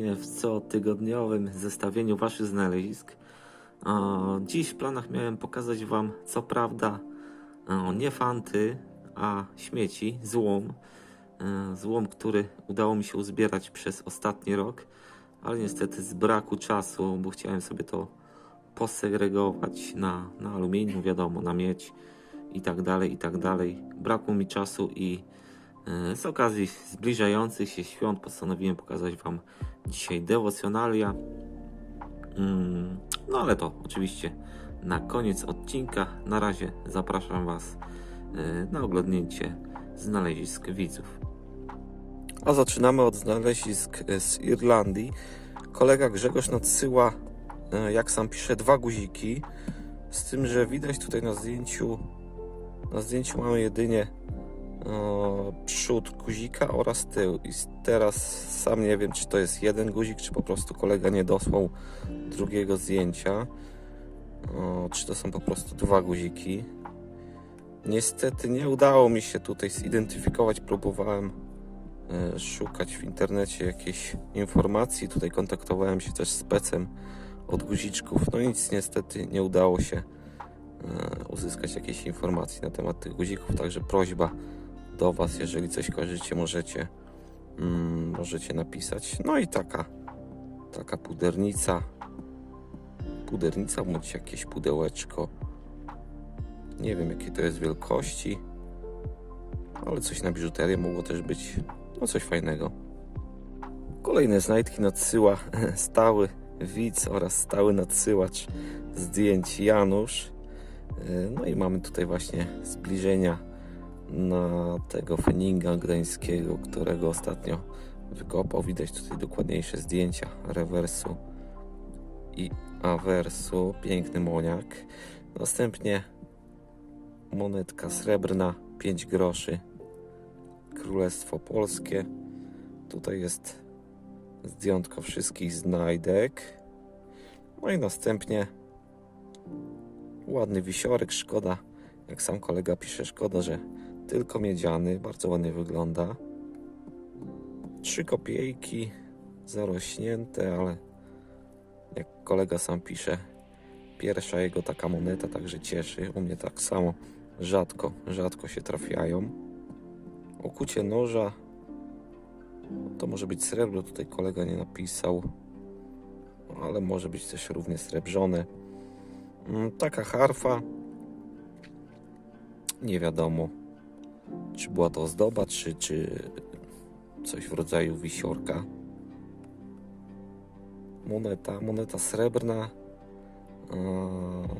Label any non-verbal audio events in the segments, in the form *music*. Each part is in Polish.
właśnie w cotygodniowym zestawieniu Waszych znalezisk. Dziś w planach miałem pokazać Wam, co prawda, nie fanty, a śmieci, złom. Złom, który udało mi się uzbierać przez ostatni rok, ale niestety z braku czasu, bo chciałem sobie to posegregować na, na aluminium, wiadomo, na miedź i tak dalej, i tak dalej. Brakło mi czasu i z okazji zbliżających się świąt postanowiłem pokazać Wam dzisiaj dewocjonalia. Mm, No ale to oczywiście na koniec odcinka. Na razie zapraszam Was e, na oglądnięcie znalezisk widzów. A zaczynamy od znalezisk e, z Irlandii. Kolega Grzegorz nadsyła, e, jak sam pisze, dwa guziki. Z tym, że widać tutaj na zdjęciu, na zdjęciu mamy jedynie e, przód guzika oraz tył. I teraz sam nie wiem, czy to jest jeden guzik, czy po prostu kolega nie dosłał drugiego zdjęcia. O, czy to są po prostu dwa guziki. Niestety nie udało mi się tutaj zidentyfikować. Próbowałem e, szukać w internecie jakiejś informacji. Tutaj kontaktowałem się też z pecem od guziczków. No nic niestety nie udało się e, uzyskać jakiejś informacji na temat tych guzików. Także prośba do Was, jeżeli coś kojarzycie, możecie, mm, możecie napisać. No i taka, taka pudernica. Pudernica bądź jakieś pudełeczko. Nie wiem jakiej to jest wielkości, ale coś na biżuterię mogło też być. No coś fajnego. Kolejne znajdki nadsyła *laughs* stały widz oraz stały nadsyłacz zdjęć Janusz. E, No i mamy tutaj właśnie zbliżenia na tego feninga gdańskiego, którego ostatnio wykopał. Widać tutaj dokładniejsze zdjęcia rewersu i awersu. Piękny moniak. Następnie monetka srebrna 5 groszy. Królestwo Polskie. Tutaj jest zdjątko wszystkich znajdek. No i następnie ładny wisiorek. Szkoda, jak sam kolega pisze, szkoda, że tylko miedziany. Bardzo ładnie wygląda. Trzy kopiejki zarośnięte, ale jak kolega sam pisze, pierwsza jego taka moneta także cieszy. U mnie tak samo rzadko, rzadko się trafiają. Okucie noża to może być srebro, tutaj kolega nie napisał, ale może być też równie srebrzone. Mm, Taka harfa, nie wiadomo, czy była to ozdoba, czy, czy coś w rodzaju wisiorka. Moneta, moneta srebrna.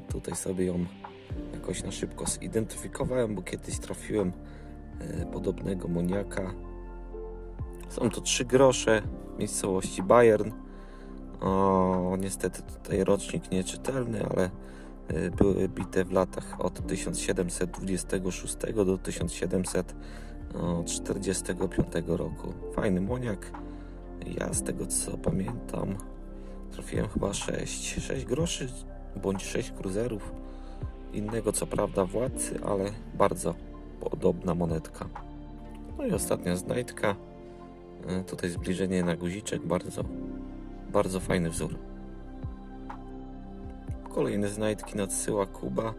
Tutaj sobie ją jakoś na szybko zidentyfikowałem, bo kiedyś trafiłem e, podobnego moniaka. Są to trzy grosze w miejscowości Bayern. Niestety tutaj rocznik nieczytelny, ale były bite w latach od 1726 do 1745 roku. Fajny moniak. Ja z tego co pamiętam trafiłem chyba 6, 6 groszy bądź 6 kruzerów. Innego co prawda władcy, ale bardzo podobna monetka. No i ostatnia znajdka. E, Tutaj zbliżenie na guziczek, bardzo, bardzo fajny wzór. Kolejne znajdki nadsyła Kuba.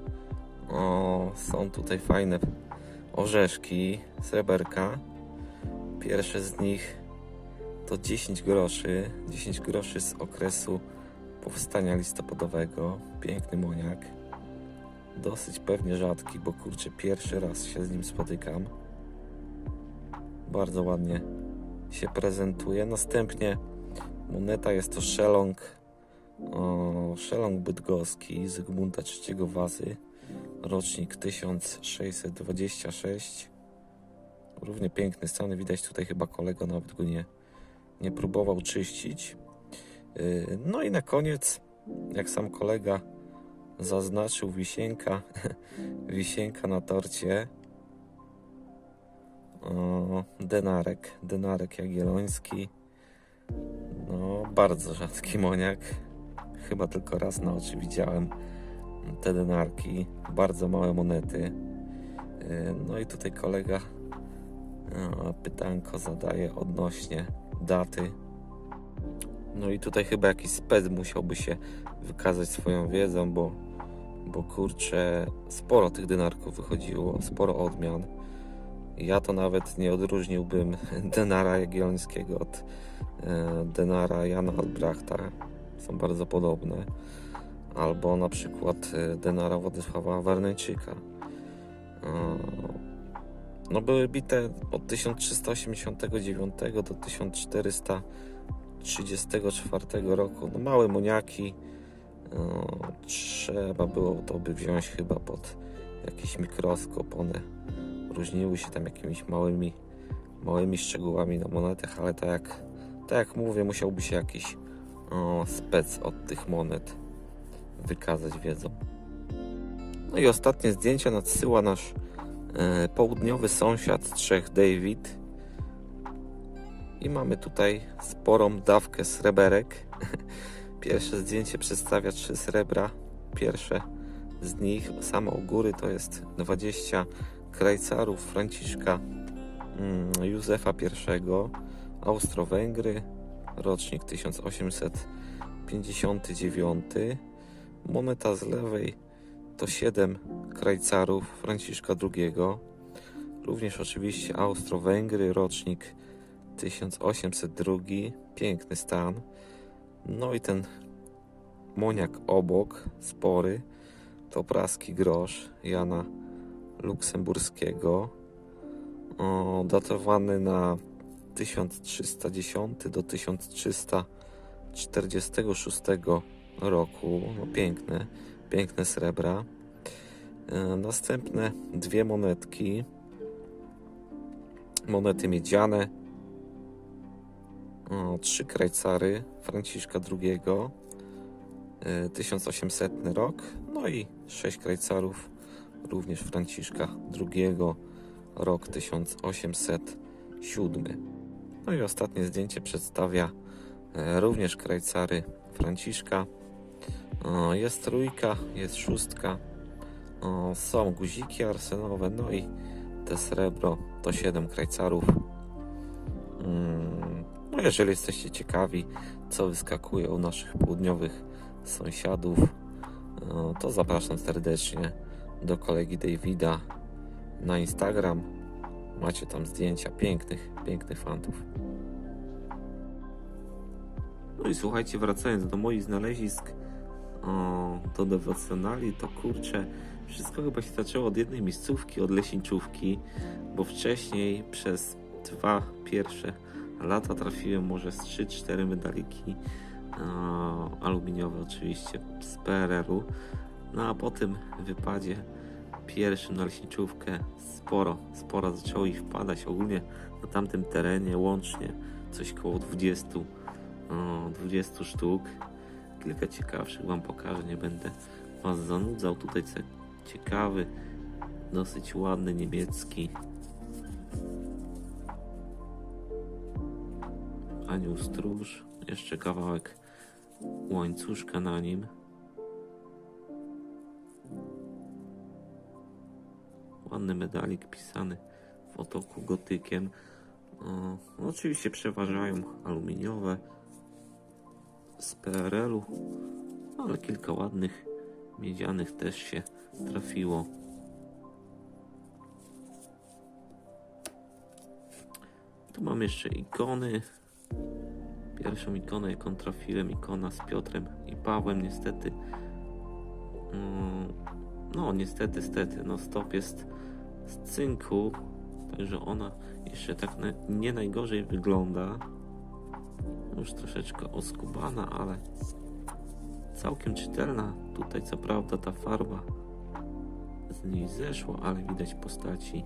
O, są tutaj fajne orzeszki, sreberka. Pierwsze z nich to 10 groszy. 10 groszy z okresu powstania listopadowego. Piękny moniak. Dosyć pewnie rzadki, bo kurczę, pierwszy raz się z nim spotykam. Bardzo ładnie się prezentuje. Następnie moneta jest to szelong, o, szelong bydgoski Zygmunta III Wazy, rocznik 1626. Równie piękny stan, widać tutaj chyba kolega nawet go nie, nie próbował czyścić. Yy, No i na koniec, jak sam kolega zaznaczył, wisienka, *laughs* wisienka na torcie. Denarek, denarek jagielloński. No, bardzo rzadki moniak. Chyba tylko raz na oczy widziałem te denarki. Bardzo małe monety. Yy, No i tutaj kolega pytanko zadaje odnośnie daty No i tutaj chyba jakiś spec musiałby się wykazać swoją wiedzą, bo, bo kurczę, sporo tych denarków wychodziło, sporo odmian. Ja to nawet nie odróżniłbym *laughs* denara jagiellońskiego od e, denara Jana Albrechta. Są bardzo podobne. Albo na przykład e, denara Władysława Warneńczyka. E, no były bite od 1389 do 1434 roku. No małe muniaki. No, trzeba było to by wziąć chyba pod jakiś mikroskop. One różniły się tam jakimiś małymi, małymi szczegółami na monetach, ale tak jak, tak jak mówię, musiałby się jakiś spec od tych monet wykazać wiedzą. No i ostatnie zdjęcia nadsyła nasz e, południowy sąsiad trzech David. I mamy tutaj sporą dawkę sreberek. *laughs* Pierwsze zdjęcie przedstawia trzy srebra. Pierwsze z nich, samo u góry, to jest 20 krajcarów Franciszka mm, Józefa I, Austro-Węgry, rocznik 1859. Moneta z lewej to 7 krajcarów Franciszka II, również oczywiście Austro-Węgry, rocznik 1802, piękny stan. No i ten moniak obok, spory, to praski grosz Jana Luksemburskiego, datowany na 1310 do 1346 roku. No, piękne, piękne srebra. E, następne dwie monetki. Monety miedziane. O, trzy krajcary Franciszka II. e, 1800 rok. No i sześć krajcarów również Franciszka II. Rok 1807. No i ostatnie zdjęcie przedstawia e, również krajcary Franciszka. Jest trójka, jest szóstka. Są guziki arsenowe, no i te srebro to 7 krajcarów. Mm, No jeżeli jesteście ciekawi, co wyskakuje u naszych południowych sąsiadów, to zapraszam serdecznie do kolegi Davida na Instagram. Macie tam zdjęcia pięknych, pięknych fantów. No i słuchajcie, wracając do moich znalezisk, o, do dewocjonali, to kurczę, wszystko chyba się zaczęło od jednej miejscówki, od leśniczówki, bo wcześniej przez dwa pierwsze lata trafiłem może z 3-4 medaliki o, aluminiowe oczywiście z PRL-u, no a po tym wypadzie pierwszym na leśniczówkę sporo, sporo zaczęło ich wpadać ogólnie na tamtym terenie łącznie coś koło 20 o, 20 sztuk. Kilka ciekawszych Wam pokażę, nie będę Was zanudzał. Tutaj ciekawy, dosyć ładny niemiecki anioł stróż. Jeszcze kawałek łańcuszka na nim. Ładny medalik pisany w otoku gotykiem. O, no oczywiście przeważają aluminiowe z PRL-u, ale kilka ładnych miedzianych też się trafiło. Tu mam jeszcze ikony. Pierwszą ikonę, jaką trafiłem, ikona z Piotrem i Pawłem, niestety. mm, No, niestety, stety, no stop jest z cynku, także ona jeszcze tak nie najgorzej wygląda. Już troszeczkę oskubana, ale całkiem czytelna. Tutaj co prawda ta farba z niej zeszła, ale widać postaci.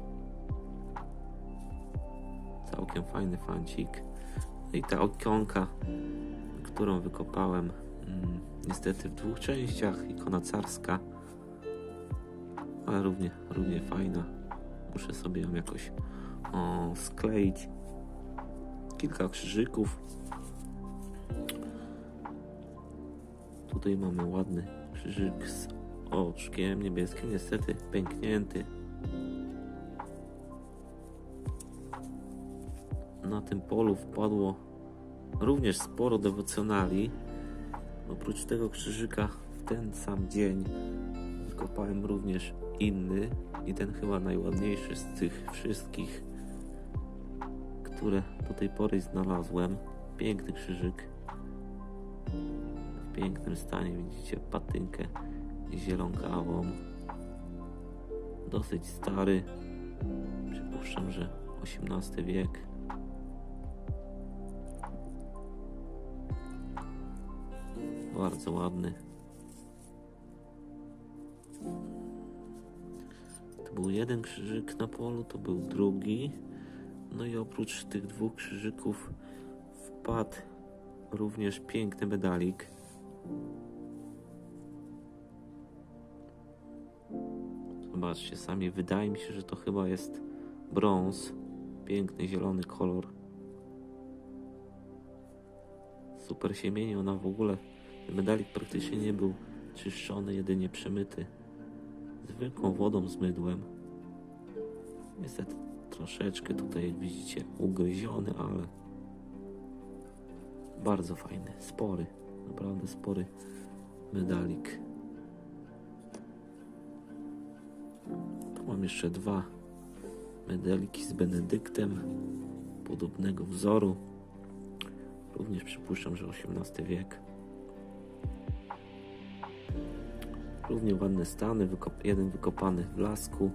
Całkiem fajny fancik. No I ta okonka, którą wykopałem, mm, niestety w dwóch częściach, ikona carska, ale równie, równie fajna. Muszę sobie ją jakoś o, skleić. Kilka krzyżyków. Tutaj mamy ładny krzyżyk z oczkiem niebieskim, niestety pęknięty. Na tym polu wpadło również sporo dewocjonali. Oprócz tego krzyżyka w ten sam dzień wykopałem również inny i ten chyba najładniejszy z tych wszystkich, które do tej pory znalazłem. Piękny krzyżyk. W pięknym stanie widzicie patynkę zielonkawą. Dosyć stary. Przypuszczam, że XVIII wiek. Bardzo ładny. Był jeden krzyżyk na polu, to był drugi. No i oprócz tych dwóch krzyżyków wpadł również piękny medalik. Zobaczcie sami, wydaje mi się, że to chyba jest brąz. Piękny zielony kolor. Super się mieni, ona w ogóle, medalik praktycznie nie był czyszczony, jedynie przemyty zwykłą wodą z mydłem. Niestety troszeczkę tutaj, widzicie, ugryziony, ale bardzo fajny, spory, naprawdę spory medalik. Tu mam jeszcze dwa medaliki z Benedyktem podobnego wzoru. Również przypuszczam, że XVIII wiek. Równie ładne stany, jeden wykopany w lasku,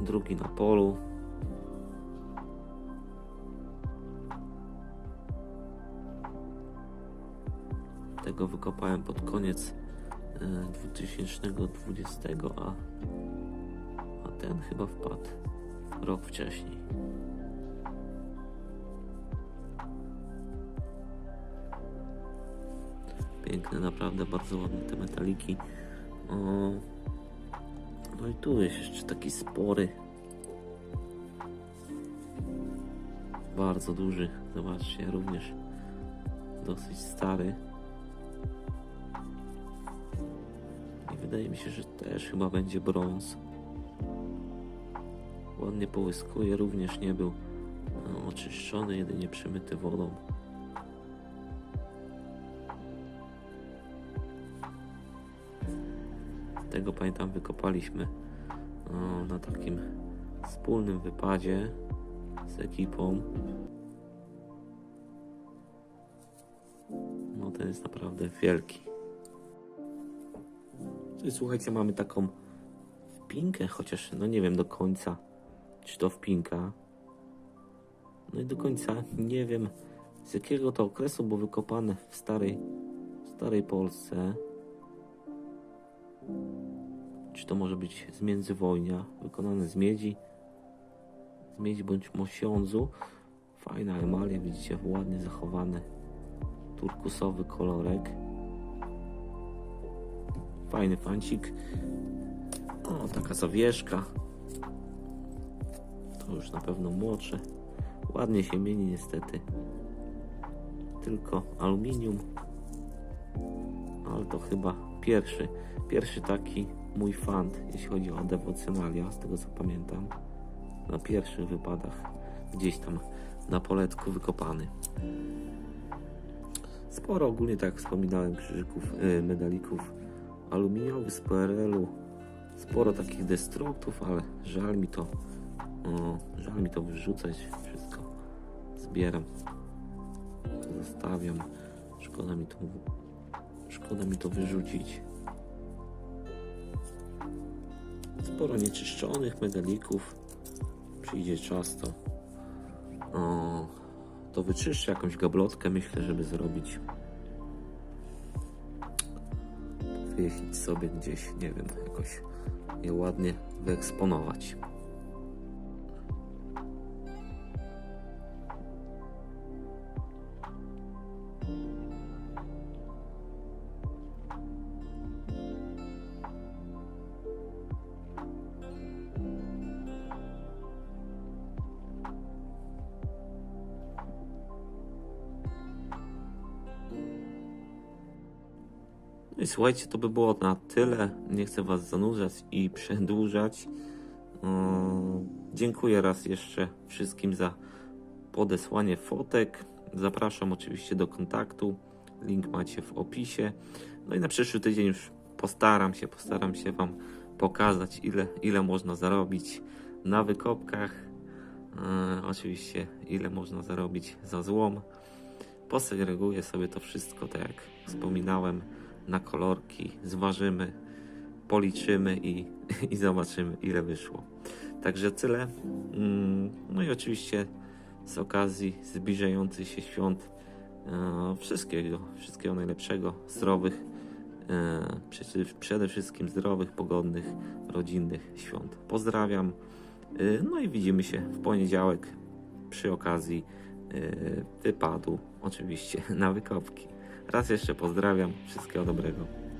drugi na polu. Tego wykopałem pod koniec e, 2020, a, a ten chyba wpadł rok wcześniej. Piękne, naprawdę bardzo ładne te metaliki. O, no i tu jest jeszcze taki spory. Bardzo duży. Zobaczcie, również dosyć stary. I wydaje mi się, że też chyba będzie brąz. Ładnie połyskuje, również nie był no, oczyszczony, jedynie przemyty wodą. Tego pamiętam wykopaliśmy o, na takim wspólnym wypadzie z ekipą. No ten jest naprawdę wielki. Tutaj słuchajcie, mamy taką wpinkę, chociaż no nie wiem do końca, czy to wpinka. No i do końca nie wiem z jakiego to okresu, bo wykopane w starej, starej Polsce. Czy to może być z międzywojnia, wykonane z miedzi, z miedzi bądź mosiądzu. Fajna emalia, widzicie, ładnie zachowany turkusowy kolorek. Fajny fancik. O, taka zawieszka. To już na pewno młodsze. Ładnie się mieni niestety. Tylko aluminium. Ale to chyba pierwszy, pierwszy taki mój fant, jeśli chodzi o dewocjonalia, z tego co pamiętam. Na pierwszych wypadach gdzieś tam na poletku wykopany. Sporo ogólnie, tak jak wspominałem, krzyżyków, yy, medalików aluminiowych z PRL-u. Sporo takich destruktów, ale żal mi to, żal mi to wyrzucać. Wszystko zbieram, zostawiam. Szkoda mi to, szkoda mi to wyrzucić. Sporo nieczyszczonych medalików. Przyjdzie czas, to, o, to wyczyszczę jakąś gablotkę, myślę, żeby zrobić. Powiesić sobie gdzieś, nie wiem, jakoś je ładnie wyeksponować. Słuchajcie, to by było na tyle. Nie chcę Was zanudzać i *laughs* przedłużać. Dziękuję raz jeszcze wszystkim za podesłanie fotek. Zapraszam oczywiście do kontaktu. Link macie w opisie. No i na przyszły tydzień już postaram się, postaram się Wam pokazać, ile, ile można zarobić na wykopkach. E, oczywiście, ile można zarobić za złom. Posegreguję sobie to wszystko, tak jak wspominałem, na kolorki, zważymy, policzymy i, *laughs* i zobaczymy, ile wyszło. Także tyle. Mm, No i oczywiście z okazji zbliżających się świąt e, wszystkiego, wszystkiego najlepszego, zdrowych, e, przede, wszystkim zdrowych, pogodnych, rodzinnych świąt. Pozdrawiam. E, No i widzimy się w poniedziałek przy okazji wypadu, oczywiście na wykopki. Raz jeszcze pozdrawiam, wszystkiego dobrego.